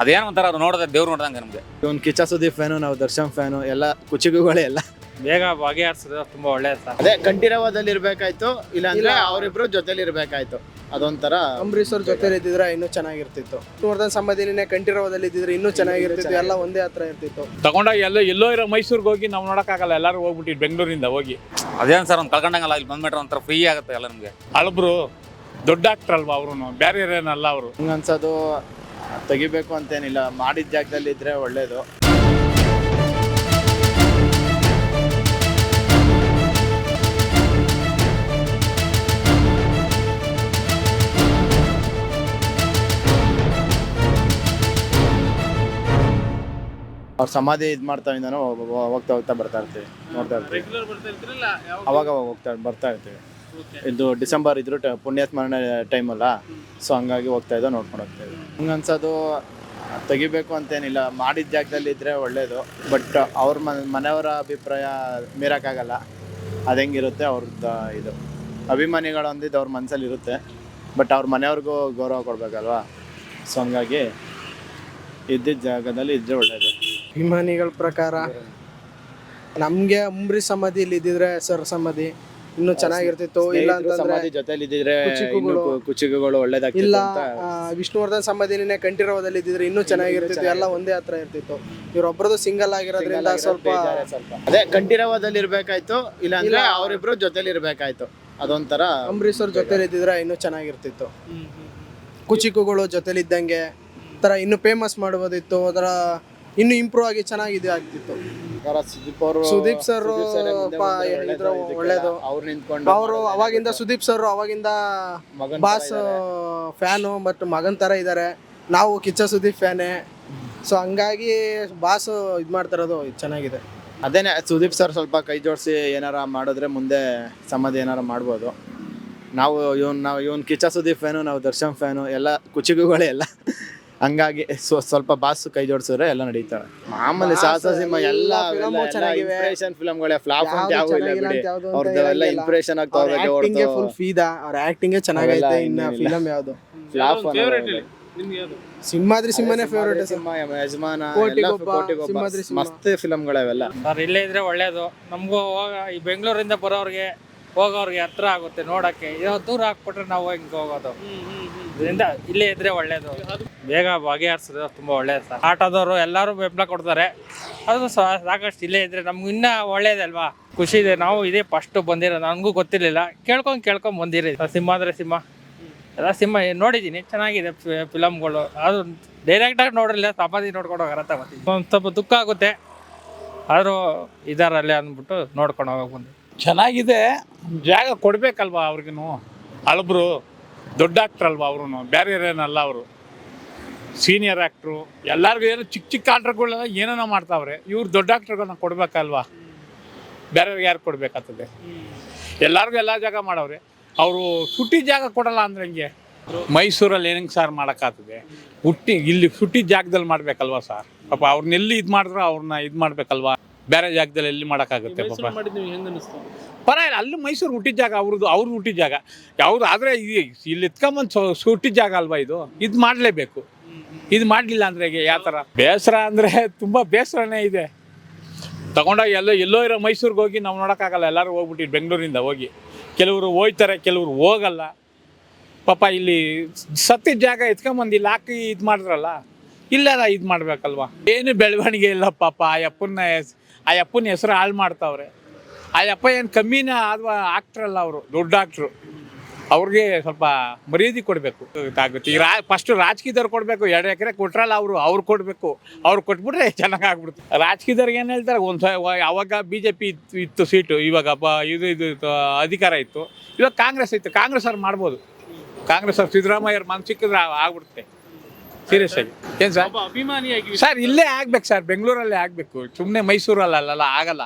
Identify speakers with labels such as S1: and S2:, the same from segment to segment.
S1: ಅದೇನೋ ಒಂಥರ ಅದು ನೋಡಿದ್ರೆ ದೇವ್ರು ನೋಡ್ದಂಗೆ ನಮಗೆ.
S2: ಇವ್ನು ಕಿಚ್ಚ ಸುದೀಪ್ ಫ್ಯಾನು ನಾವು ದರ್ಶನ್ ಫ್ಯಾನು ಎಲ್ಲ ಕುಚಿಗುಗಳೇ ಎಲ್ಲ.
S3: ಬೇಗ ಬಗೆಹರಿಸಿದ್ರೆ ತುಂಬಾ ಒಳ್ಳೇದು ಸರ್
S2: ಅದೇ ಕಂಠೀರವದಲ್ಲಿ ಇರ್ಬೇಕಾಯ್ತು ಇಲ್ಲಾಂದ್ರೆ ಅವರಿಬ್ರು ಜೊತೆಲಿ ಇರ್ಬೇಕಾಯ್ತು. ಅದೊಂಥರ
S4: ಅಂಬರೀಶ್ ಅವ್ರ ಜೊತೆ ಇದ್ದಿದ್ರೆ ಇನ್ನೂ ಚೆನ್ನಾಗಿರ್ತಿತ್ತು. ನೋಡ್ದನ್ ಸಂಬಂಧಿನೇ ಕಂಠೀರವದಲ್ಲಿ ಇದ್ದಿದ್ರೆ ಇನ್ನೂ ಚೆನ್ನಾಗಿರ್ತಿತ್ತು. ಎಲ್ಲ ಒಂದೇ ಹತ್ರ ಇರ್ತಿತ್ತು.
S5: ತಗೊಂಡಾಗ ಎಲ್ಲೋ ಎಲ್ಲೋ ಇರೋ ಮೈಸೂರಿಗೆ ಹೋಗಿ ನಾವು ನೋಡೋಕ್ಕಾಗಲ್ಲ. ಎಲ್ಲರೂ ಹೋಗ್ಬಿಟ್ಟು ಬೆಂಗಳೂರಿಂದ ಹೋಗಿ.
S1: ಅದೇನು ಸರ್ ಒಂದು ಕಳ್ಕೊಂಡಂಗಲ್ಲ ಇಲ್ಲಿ ಬಂದ್ಬಿಟ್ರೆ ಒಂಥರ ಫ್ರೀ ಆಗುತ್ತೆ ಎಲ್ಲ ನಮಗೆ.
S5: ಅಳಬ್ರು ದೊಡ್ಡ ಆಕ್ಟರ್ ಅಲ್ವಾ ಅವರು ಬೇರೆ ಏನಲ್ಲ ಅವರು.
S2: ಹಂಗ ಅನ್ಸೋದು ತೆಗಿಬೇಕು ಅಂತೇನಿಲ್ಲ ಮಾಡಿದ ಜಾಗದಲ್ಲಿ ಇದ್ರೆ ಒಳ್ಳೇದು. ಅವ್ರ ಸಮಾಧಿ ಇದು ಮಾಡ್ತಾ ಹೋಗ್ತಾ ಹೋಗ್ತಾ ಬರ್ತಾ ಇರ್ತೀವಿ ನೋಡ್ತಾ ಇರ್ತೀವಿ. ಅವಾಗ ಅವಾಗ ಹೋಗ್ತಾ ಬರ್ತಾ ಇರ್ತೀವಿ. ಇದು ಡಿಸೆಂಬರ್ ಇದ್ರು ಟ- ಪುಣ್ಯ ಸ್ಮರಣೆ ಟೈಮ್ ಅಲ್ಲ ಸೊ ಹಂಗಾಗಿ ಹೋಗ್ತಾ ಇದ್ದೋ ನೋಡ್ಕೊಂಡು ಹೋಗ್ತಾ ಇದ್ವಿ ಹಂಗ ಅನ್ಸೋದು ತೆಗಿಬೇಕು ಅಂತೇನಿಲ್ಲ. ಮಾಡಿದ ಜಾಗದಲ್ಲಿ ಇದ್ರೆ ಒಳ್ಳೇದು. ಬಟ್ ಅವ್ರ ಮನೆ ಮನೆಯವರ ಅಭಿಪ್ರಾಯ ಮೀರಕ್ಕಾಗಲ್ಲ. ಅದು ಹೆಂಗಿರುತ್ತೆ ಅವ್ರದ್ದು ಇದು. ಅಭಿಮಾನಿಗಳು ಅಂದಿದ್ದು ಅವ್ರ ಮನಸ್ಸಲ್ಲಿ ಇರುತ್ತೆ. ಬಟ್ ಅವ್ರ ಮನೆಯವ್ರಿಗೂ ಗೌರವ ಕೊಡಬೇಕಲ್ವಾ? ಸೊ ಹಂಗಾಗಿ ಇದ್ದಿದ್ದ ಜಾಗದಲ್ಲಿ ಇದ್ರೆ ಒಳ್ಳೇದು.
S4: ಅಭಿಮಾನಿಗಳ ಪ್ರಕಾರ ನಮಗೆ ಅಂಬ್ರಿ ಸಮಾಧಿಲಿ ಇದ್ದಿದ್ರೆ ಸರ್ ಸಮಾಧಿ. ಇನ್ನೂ ಚೆನ್ನಾಗಿರ್ತಿತ್ತು. ಇಲ್ಲ ಅಂತಂದ್ರೆ
S2: ಸಮಾಧಿ ಜೊತೆಲಿ ಇದ್ದಿದ್ರೆ
S4: ಕುಚಿಕುಗಳು.
S2: ಇನ್ನೂ ಕುಚಿಕುಗಳು ಒಳ್ಳೇದಾಗ್ತಿತ್ತು
S4: ಇಲ್ಲ ಆ, ವಿಷ್ಣುವರ್ಧನ್ ಸಮಾಧಿನೇ ಕಂಠೀರವದಲ್ಲಿ ಇದ್ದಿದ್ರೆ ಇನ್ನೂ ಚೆನ್ನಾಗಿರ್ತಿತ್ತು. ಎಲ್ಲ ಒಂದೇ ಹತ್ರ ಇರ್ತಿತ್ತು. ಇವ್ರೊಬ್ರದ್ದು ಸಿಂಗಲ್ ಆಗಿರೋದ್ರಿಂದ ಸ್ವಲ್ಪ.
S2: ಅದೇ ಕಂಠೀರವದಲ್ಲಿ ಇರ್ಬೇಕಾಯ್ತು ಇಲ್ಲಾಂದ್ರೆ
S4: ಇಲ್ಲ.
S2: ಅವರಿಬ್ರು ಜೊತೆಲಿ ಇರ್ಬೇಕಾಯ್ತು ಅದೊಂಥರ
S4: ಅಂಬರೀಶ್ ಅವ್ರ ಜೊತೆಲಿ ಇದ್ದಿದ್ರೆ ಇನ್ನೂ ಚೆನ್ನಾಗಿರ್ತಿತ್ತು ಕುಚಿಕುಗಳು ಜೊತೆಲಿ ಇದ್ದಂಗೆ ತರ ಇನ್ನು ಫೇಮಸ್ ಮಾಡ್ಬೋದಿತ್ತು ಅದರ ಇನ್ನು ಇಂಪ್ರೂವ್ ಆಗಿ ಚೆನ್ನಾಗಿ ಇದು ಆಗ್ತಿತ್ತು.
S2: ಸುದೀಪ್ ಅವರು
S4: ಸುದೀಪ್ sir ಇದ್ರು ಒಳ್ಳೇದು.
S2: ಅವ್ರು ನಿಂತ್ಕೊಂಡು
S4: ಅವರು ಅವಾಗಿಂದ ಸುದೀಪ್ ಸರ್ ಅವಾಗಿಂದ
S2: ಮಗನ್
S4: ಬಾಸ್ ಫ್ಯಾನು ಮತ್ತು ಮಗನ್ ತರ ಇದ್ದಾರೆ ನಾವು ಕಿಚ್ಚ ಸುದೀಪ್ ಫ್ಯಾನೇ. ಸೊ ಹಂಗಾಗಿ ಬಾಸ್ ಇದು ಮಾಡ್ತಿರೋದು ಚೆನ್ನಾಗಿದೆ.
S2: ಅದೇನೆ ಸುದೀಪ್ ಸರ್ ಸ್ವಲ್ಪ ಕೈ ಜೋಡಿಸಿ ಏನಾರ ಮಾಡಿದ್ರೆ ಮುಂದೆ ಸಮಾಧಿ ಏನಾರ ಮಾಡ್ಬೋದು. ನಾವು ಇವನ್ ನಾವು ಇವನ್ ಕಿಚ್ಚ ಸುದೀಪ್ ಫ್ಯಾನು ನಾವು ದರ್ಶನ್ ಫ್ಯಾನು ಎಲ್ಲ ಕುಚಿಗುಗಳೇ ಎಲ್ಲ. ಹಂಗಾಗಿ ಸ್ವ- ಸ್ವಲ್ಪ ಬಾಸ್ ಕೈ ಜೋಡಿಸಿದ್ರೆ ಎಲ್ಲ ನಡೀತಾವೆ ಮಾಮೂಲಿ ಸಾಹಸ ಸಿಂಹ ಎಲ್ಲ ಇನ್ಸ್ಪಿರೇಷನ್ ಫಿಲಮ್ಗಳೇ ಫ್ಲಾಪ್ ಅಂತ
S4: ಯಾವ್ದು
S2: ಯಾವ ಇಲ್ಲ
S4: ಚೆನ್ನಾಗಿಲ್ಲ
S2: ಬಿಡಿ.
S4: ಅಂತ ಯಾವ್ದು ಅಂತ
S2: ಅವ್ರದ್ದೆಲ್ಲ ಆಗ್ತಾ
S4: ಅವ್ರ ಆಕ್ಟಿಂಗ್ ಫುಲ್ ಫೀದಾ ಅವ್ರ ಆಕ್ಟಿಂಗ್ ಚೆನ್ನಾಗೈತೆ
S2: ಅವೆಲ್ಲ
S4: ಇನ್ನ. ಫಿಲಮ್ ಯಾವ್ದು?
S2: ಫ್ಲಾಪ್
S4: ಸಿಂಹಾದ್ರಿ ಸಿಂಹನೇ ಫೇವ್ರೇಟ್
S2: ಸಿಂಹ ಯಜಮಾನ
S4: ಕೋಟಿಗೊಬ್ಬ,
S2: ಎಲ್ಲ ಕೋಟಿಗೊಬ್ಬ
S4: ಸಿಂಹಾದ್ರಿ ಸಿಂಹ.
S2: ಮಸ್ತ್ ಫಿಲಮ್ಗಳವೆಲ್ಲ
S3: ಸರ್ ಇಲ್ಲೇ ಇದ್ರೆ ಒಳ್ಳೇದು. ನಮಗೂ ಹೋಗ ಈ ಬೆಂಗಳೂರಿಂದ ಬರೋರಿಗೆ ಹೋಗೋರಿಗೆ ಹತ್ರ ಆಗುತ್ತೆ ನೋಡಕ್ಕೆ. ಏನೋ ದೂರ ಹಾಕ್ಬಿಟ್ರೆ ನಾವು ಹಿಂಗೆ ಹೋಗೋದು. ಇದರಿಂದ ಇಲ್ಲೇ ಇದ್ರೆ ಒಳ್ಳೇದು. ಬೇಗ ಬಗೆಹರಿಸಿದ್ರೆ ತುಂಬಾ ಒಳ್ಳೇದು ಸರ್. ಆಟೋದವರು ಎಲ್ಲರೂ ಬೆಂಬಲ ಕೊಡ್ತಾರೆ. ಅದು ಸಾಕಷ್ಟು ಇಲ್ಲೇ ಇದ್ರೆ ನಮ್ಗೆ ಇನ್ನ ಒಳ್ಳೇದಲ್ವಾ ಖುಷಿ ಇದೆ. ನಾವು ಇದೇ ಫಸ್ಟ್ ಬಂದಿರೋ ನನಗೂ ಗೊತ್ತಿರಲಿಲ್ಲ. ಕೇಳ್ಕೊಂಡು ಕೇಳ್ಕೊಂಡ್ ಬಂದಿರಿ. ಸಿಂಹ ಅಂದ್ರೆ ಸಿಂಹ. ಎಲ್ಲ ಸಿಂಹ ನೋಡಿದ್ದೀನಿ. ಚೆನ್ನಾಗಿದೆ ಫಿಲಮ್ಗಳು ಅದು ಡೈರೆಕ್ಟಾಗಿ ನೋಡಿರಲಿಲ್ಲ ಸಮಾಧಿ ನೋಡ್ಕೊಂಡು ಹೋಗಾರ ತಗೋತೀನಿ ಒಂದು ಸ್ವಲ್ಪ ದುಃಖ ಆಗುತ್ತೆ. ಆದರೂ ಇದಾರಲ್ಲೇ ಅಂದ್ಬಿಟ್ಟು ನೋಡ್ಕೊಂಡು ಹೋಗೋಕೆ ಬಂದೆ
S5: ಚೆನ್ನಾಗಿದೆ. ಜಾಗ ಕೊಡ್ಬೇಕಲ್ವಾ ಅವ್ರಿಗೂ ಅಳಬ್ರು ದೊಡ್ಡ ಆಕ್ಟರ್ ಅಲ್ವಾ ಅವರು ಬೇರೆ ಏನಲ್ಲ ಅವರು. ಸೀನಿಯರ್ ಆ್ಯಕ್ಟ್ರು ಎಲ್ಲರಿಗೂ ಏನೋ ಚಿಕ್ಕ ಚಿಕ್ಕ ಆಕ್ಟರ್ಗಳೆಲ್ಲ ಏನೇನೋ ಮಾಡ್ತಾವ್ರೆ. ಇವ್ರು ದೊಡ್ಡ ಆಕ್ಟರ್ಗಳನ್ನ ಕೊಡಬೇಕಲ್ವಾ? ಬೇರೆಯವ್ರಿಗೆ ಯಾರು ಕೊಡಬೇಕಾಗ್ತದೆ? ಎಲ್ಲರಿಗೂ ಎಲ್ಲ ಜಾಗ ಮಾಡವ್ರೆ. ಅವರು ಸುಟ್ಟಿ ಜಾಗ ಕೊಡಲ್ಲ ಅಂದ್ರೆ ಹೆಂಗೆ? ಮೈಸೂರಲ್ಲಿ ಏನಂಗೆ ಸಾರ್ ಮಾಡೋಕ್ಕಾಗ್ತದೆ? ಹುಟ್ಟಿ, ಇಲ್ಲಿ ಸುಟ್ಟಿ ಜಾಗದಲ್ಲಿ ಮಾಡ್ಬೇಕಲ್ವಾ ಸರ್? ಪಾಪ ಅವ್ರನ್ನೆಲ್ಲಿ ಇದು ಮಾಡಿದ್ರು ಅವ್ರನ್ನ ಇದು ಮಾಡ್ಬೇಕಲ್ವಾ? ಬೇರೆ ಜಾಗದಲ್ಲಿ ಎಲ್ಲಿ ಮಾಡೋಕ್ಕಾಗುತ್ತೆ ಪಾಪ. ಪರವಾಗಿಲ್ಲ ಅಲ್ಲಿ ಮೈಸೂರು ಹುಟ್ಟಿದ ಜಾಗ ಅವ್ರದ್ದು ಅವ್ರು ಹುಟ್ಟಿದ ಜಾಗ. ಯಾವುದು ಆದರೆ ಇಲ್ಲಿ ಎತ್ಕೊಂಬಂದು ಸೊ ಹುಟ್ಟಿದ ಜಾಗ ಅಲ್ವಾ ಇದು? ಇದು ಮಾಡಲೇಬೇಕು. ಇದು ಮಾಡಲಿಲ್ಲ ಅಂದರೆ ಈಗ ಯಾವ ಥರ ಬೇಸರ ಅಂದರೆ ತುಂಬ ಬೇಸರನೇ ಇದೆ. ತಗೊಂಡಾಗ ಎಲ್ಲೋ ಎಲ್ಲೋ ಇರೋ ಮೈಸೂರಿಗೆ ಹೋಗಿ ನಾವು ನೋಡೋಕ್ಕಾಗಲ್ಲ. ಎಲ್ಲರೂ ಹೋಗ್ಬಿಟ್ಟು ಬೆಂಗಳೂರಿಂದ ಹೋಗಿ. ಕೆಲವರು ಹೋಯ್ತಾರೆ ಕೆಲವರು ಹೋಗಲ್ಲ. ಪಾಪ ಇಲ್ಲಿ ಸತ್ತಿದ ಜಾಗ ಎತ್ಕೊಂಬಂದು ಇಲ್ಲಿ ಹಾಕಿ ಇದು ಮಾಡಿದ್ರಲ್ಲ ಇಲ್ಲ ಇದು ಮಾಡ್ಬೇಕಲ್ವಾ? ಏನು ಬೆಳವಣಿಗೆ ಇಲ್ಲ ಪಾಪ ಆ ಅಪ್ಪನ ಆ ಅಪ್ಪನ ಹೆಸರು ಹಾಳು ಮಾಡ್ತಾವ್ರೆ. ಆ ಅಪ್ಪ ಏನು ಕಮ್ಮಿನ ಅಥವಾ ಆಕ್ಟ್ರಲ್ಲ ಅವರು, ದೊಡ್ಡ ಆಕ್ಟ್ರು ಅವ್ರಿಗೆ ಸ್ವಲ್ಪ ಮರ್ಯಾದೆ ಕೊಡಬೇಕು. ಆಗುತ್ತೆ ಈಗ ರಾ ಫಸ್ಟು ರಾಜಕೀಯದವ್ರು ಕೊಡಬೇಕು, ಎರಡು ಎಕರೆ ಕೊಟ್ರಲ್ಲ ಅವರು, ಅವ್ರು ಕೊಡಬೇಕು. ಅವ್ರು ಕೊಟ್ಬಿಟ್ರೆ ಚೆನ್ನಾಗಿ ಆಗ್ಬಿಡ್ತು ರಾಜಕೀಯದವ್ರಿಗೆ ಏನು ಹೇಳ್ತಾರೆ? ಒಂದು ಅವಾಗ ಬಿ ಜೆ ಪಿ ಇತ್ತು ಇತ್ತು ಸೀಟು, ಇವಾಗ ಬ, ಇದು ಇದು ಅಧಿಕಾರ ಇತ್ತು. ಇವಾಗ ಕಾಂಗ್ರೆಸ್ ಇತ್ತು. ಕಾಂಗ್ರೆಸ್ ಅವ್ರು ಮಾಡ್ಬೋದು. ಕಾಂಗ್ರೆಸ್ ಅವ್ರು ಸಿದ್ದರಾಮಯ್ಯ ಅವ್ರ ಮನಸ್ಸಿಕ್ಕಿದ್ರೆ ಆಗ್ಬಿಡುತ್ತೆ. ಸೀರಿಯಸ್ ಆಗಿ. ಏನ್ ಸರ್
S6: ಅಭಿಮಾನಿಯಾಗಿ
S5: ಸರ್ ಇಲ್ಲೇ ಆಗ್ಬೇಕು ಸರ್ ಬೆಂಗಳೂರಲ್ಲೇ ಆಗ್ಬೇಕು. ಸುಮ್ಮನೆ ಮೈಸೂರಲ್ಲಿ ಅಲ್ಲಲ್ಲ ಆಗಲ್ಲ.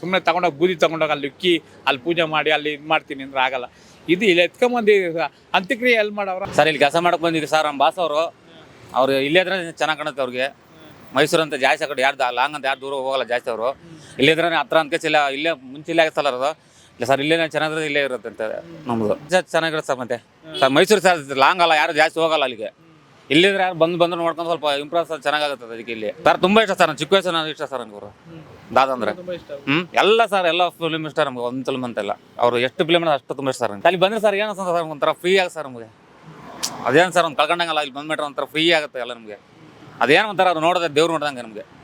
S5: ಸುಮ್ಮನೆ ತಗೊಂಡೋಗಿ ಬೂದಿ ತಗೊಂಡೋಗಿ ಅಲ್ಲಿ ಉಕ್ಕಿ ಅಲ್ಲಿ ಪೂಜೆ ಮಾಡಿ ಅಲ್ಲಿ ಇದು ಮಾಡ್ತೀನಿ ಅಂದ್ರೆ ಆಗಲ್ಲ. ಇದು ಇಲ್ಲಿ ಎತ್ಕೊಂಬಂದು ಅಂತ್ಯಕ್ರಿಯೆ ಎಲ್ಲಿ ಮಾಡವ್ರ?
S1: ಸರ್ ಇಲ್ಲಿ ಕೆಲಸ ಮಾಡಕ್ ಬಂದಿದ್ರು ಸರ್ ನಮ್ಮ ಬಾಸ್ ಅವರು. ಅವ್ರು ಇಲ್ಲೇ ಇದ್ರೆ ಚೆನ್ನಾಗಿ ಕಾಣುತ್ತೆ ಅವ್ರಿಗೆ. ಮೈಸೂರು ಅಂತ ಜಾಸ್ತಿ ಆ ಕಡೆ ಯಾರ್ದು ಲಾಂಗ್ ಅಂತ ಯಾರು ದೂರ ಹೋಗಲ್ಲ ಜಾಸ್ತಿ ಅವರು. ಇಲ್ಲಿದ್ರೆ ಹತ್ರ ಅಂತ ಇಲ್ಲ. ಇಲ್ಲೇ ಮುಂಚೆ ಇಲ್ಲೇ ಸ್ಥಳ ಇರೋದು ಇಲ್ಲ ಸರ್ ಇಲ್ಲೇ ಚೆನ್ನಾಗಿರೋದು ಇಲ್ಲೇ ಇರುತ್ತೆ ಅಂತ ನಮ್ದು. ಚೆನ್ನಾಗಿರುತ್ತೆ ಸರ್ ಮತ್ತೆ. ಸರ್ ಮೈಸೂರು ಸರ್ ಲಾಂಗ್ ಅಲ್ಲ. ಯಾರು ಜಾಸ್ತಿ ಹೋಗಲ್ಲ ಅಲ್ಲಿಗೆ. ಇಲ್ಲಿದ್ರೆ ಯಾರು ಬಂದು ಬಂದು ನೋಡ್ಕೊಂಡು ಸ್ವಲ್ಪ ಇಂಪ್ರೆಸ್ ಚೆನ್ನಾಗಾಗುತ್ತೆ ಅದಕ್ಕೆ ಇಲ್ಲಿ. ಸರ್ ತುಂಬಾ ಇಷ್ಟ ಸರ್ ಚಿಕ್ಕ ವಯಸ್ಸು ನಾನು ಇಷ್ಟ ಸರ್ ನನಗೆ ದಾದ ಅಂದ್ರೆ. ಹ್ಮ್. ಎಲ್ಲ ಸರ್ ಎಲ್ಲ ಫಿಲ್ಮ್ ಇಷ್ಟ ನಮ್ಗೆ ಒಂದು ಫಿಲ್ಮ್ ಅಂತೆಲ್ಲ. ಅವ್ರು ಎಷ್ಟು ಫಿಲ್ಮ್ ಅಷ್ಟು ತುಂಬಾ ಇಷ್ಟ ಸರ್. ಅಲ್ಲಿ ಬಂದ್ರೆ ಸರ್ ಏನು ಸರ್ ಒಂಥರ ಫ್ರೀ ಆಗ ಸರ್ ನಮಗೆ. ಅದೇನ್ ಸರ್ ಒಂದು ಕಳ್ಕೊಂಡಂಗಲ್ಲ ಇಲ್ಲಿ ಬಂದ್ಬಿಟ್ರೆ ಒಂಥರ ಫ್ರೀ ಆಗುತ್ತೆ ಎಲ್ಲ ನಮಗೆ. ಅದೇನು ಒಂಥರ ಅದು ನೋಡಿದ್ರೆ ದೇವ್ರು ನೋಡ್ದಂಗೆ ನಮಗೆ.